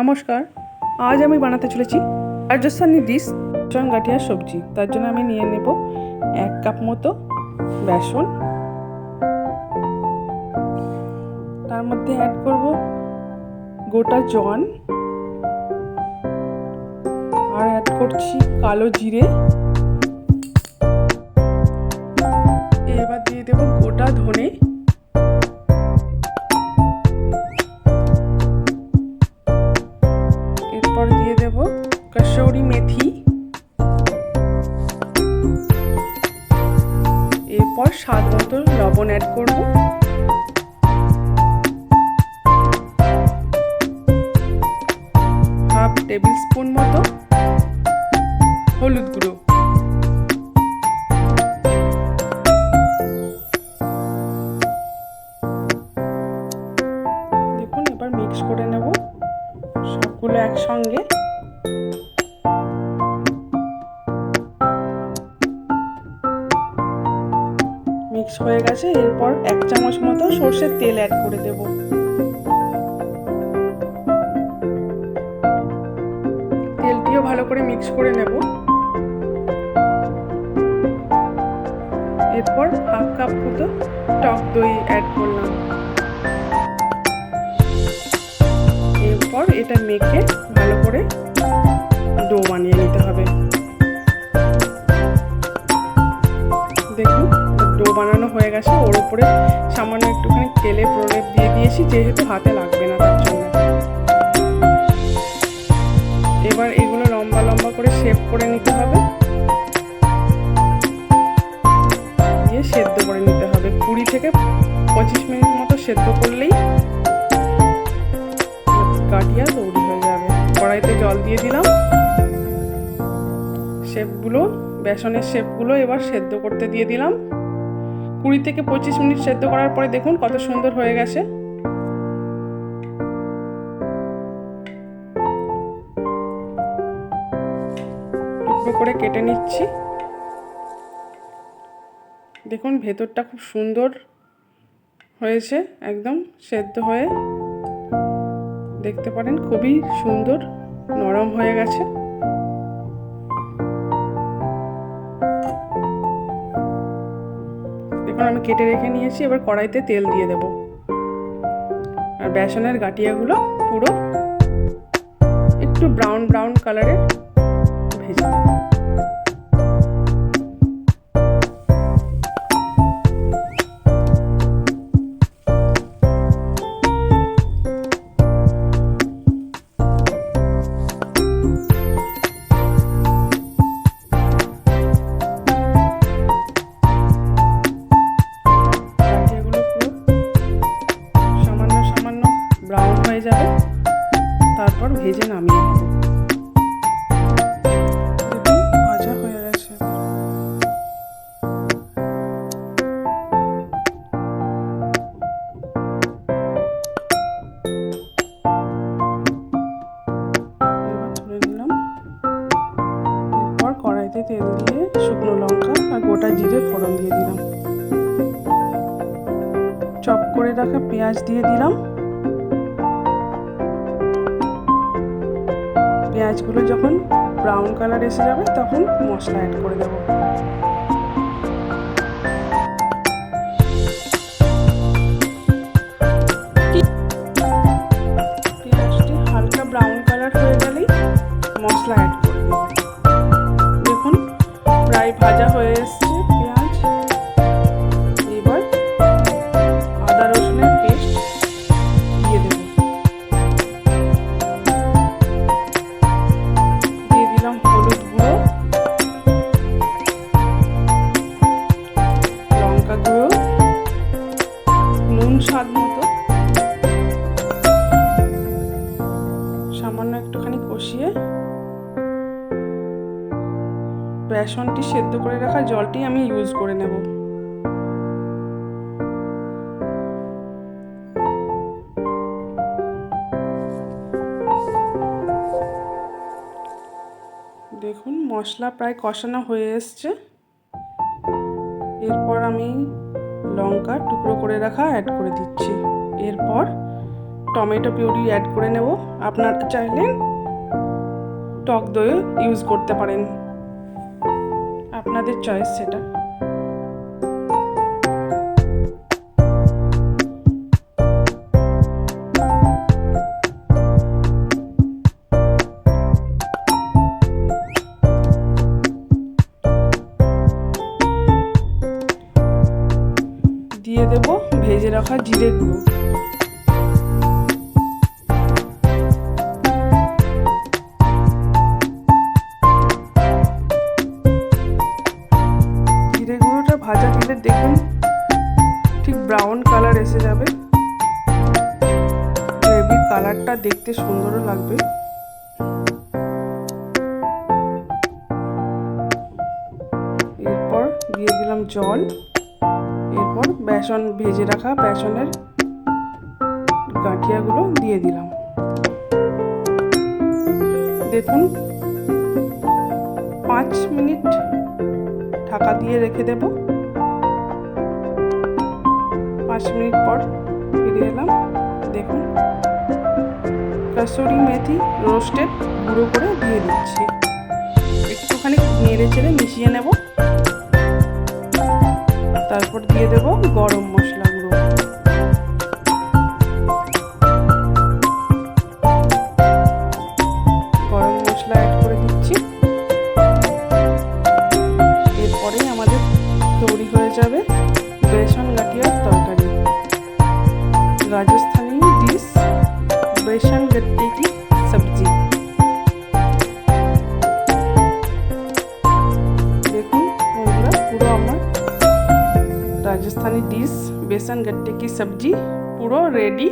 নমস্কার, আজ আমি বানাতে চলেছি রাজস্থানি ডিশ চন গাঠিয়ার সবজি। তার জন্য আমি নিয়ে নেব এক কাপ মতো বেসন। তার মধ্যে অ্যাড করব গোটা জন আর অ্যাড করছি কালো জিরে। এবার দিয়ে দেবো গোটা ধনে। লবণ অ্যাড করব? হাফ টেবিল স্পুন মতো। মিক্স হয়ে গেছে, এরপর এক চামচ মতো সর্ষের তেল অ্যাড করে দেব। তেলটিও ভালো করে মিক্স করে নেব। এরপর হাফ কাপ মতো টক দই অ্যাড করলাম। এরপর এটা মেখে ভালো করে হয়ে গেছে। ওর উপরে সামান্য একটুখানি তেলে প্রলেপ দিয়ে দিয়েছি, যেহেতু হাতে লাগবে না তার জন্য। এবার এগুলো লম্বা লম্বা করে শেপ করে নিতে হবে। দিয়ে সেদ্ধ করে নিতে হবে। কুড়ি থেকে পঁচিশ মিনিট মতো সেদ্ধ করলেই কাটিয়া তৈরি হয়ে যাবে। কড়াইতে জল দিয়ে দিলাম। শেপগুলো, বেসনের শেপগুলো এবার সেদ্ধ করতে দিয়ে দিলাম। কুড়ি থেকে পঁচিশ মিনিট সেদ্ধ করার পরে দেখুন কত সুন্দর হয়ে গেছে। করে কেটে নিচ্ছি। দেখুন ভেতরটা খুব সুন্দর হয়েছে, একদম সেদ্ধ হয়ে। দেখতে পারেন খুবই সুন্দর, নরম হয়ে গেছে। দেখুন আমি কেটে রেখে নিয়েছি এবার কড়াইতে তেল দিয়ে দেব। আর বেসনের গাটিয়াগুলো পুরো একটু ব্রাউন ব্রাউন কালারের ভেজে নেব। ভেজে নামিয়ে নেব হয়ে গেছে। কড়াইতে তেল শুকনো লঙ্কা আর গোটা জিরে দিয়ে দিলাম। চপ করে পেঁয়াজ দিয়ে দিলাম। পেঁয়াজগুলো যখন ব্রাউন কালার এসে যাবে, তখন মশলা অ্যাড করে দেবো। হালকা ব্রাউন কালার হয়ে মশলা অ্যাড দেখুন, প্রায় ভাজা হয়ে স্বাদ মতো। সামান্য একটুখানি কষিয়ে বেসনটি সেদ্ধ করে রাখা জলটি আমি ইউজ করে নেব। দেখুন, মশলা প্রায় কষানো হয়ে এসছে। এরপর আমি লঙ্কা টুকরো করে রাখা অ্যাড করে দিচ্ছি। এরপর টমেটো পিউরি অ্যাড করে নেব। আপনার চাইলে টক দইও ইউজ করতে পারেন। আপনাদের চয়েস সেটা। রাখা জিরে গুঁড়ো ভাজা দিলে দেখুন ঠিক ব্রাউন কালার এসে যাবে। গ্রেভির কালারটা দেখতে সুন্দরও লাগবে। এরপর দিয়ে দিলাম জল। বেসন ভেজে রাখা বেসনের গাঁঠিয়াগুলো দিয়ে দিলাম। দেখুন, পাঁচ মিনিট ঢাকা দিয়ে রেখে দেব। পাঁচ মিনিট পর ফিরে এলাম। দেখুন, কাসুরি মেথি রোস্টেড গুঁড়ো করে দিয়ে দিচ্ছি। একটুখানি নেড়ে চেড়ে মিশিয়ে নেব। তারপর দিয়ে দেব যাবে বেসন গাটিয়ার তরকারি। রাজস্থানী ডিশ, বেসন গট্টি কি সবজি। দেখুন বন্ধুরা, পুরো আমার রাজস্থানী ডিশ, বেসন গট্টি কি সবজি, পুরো রেডি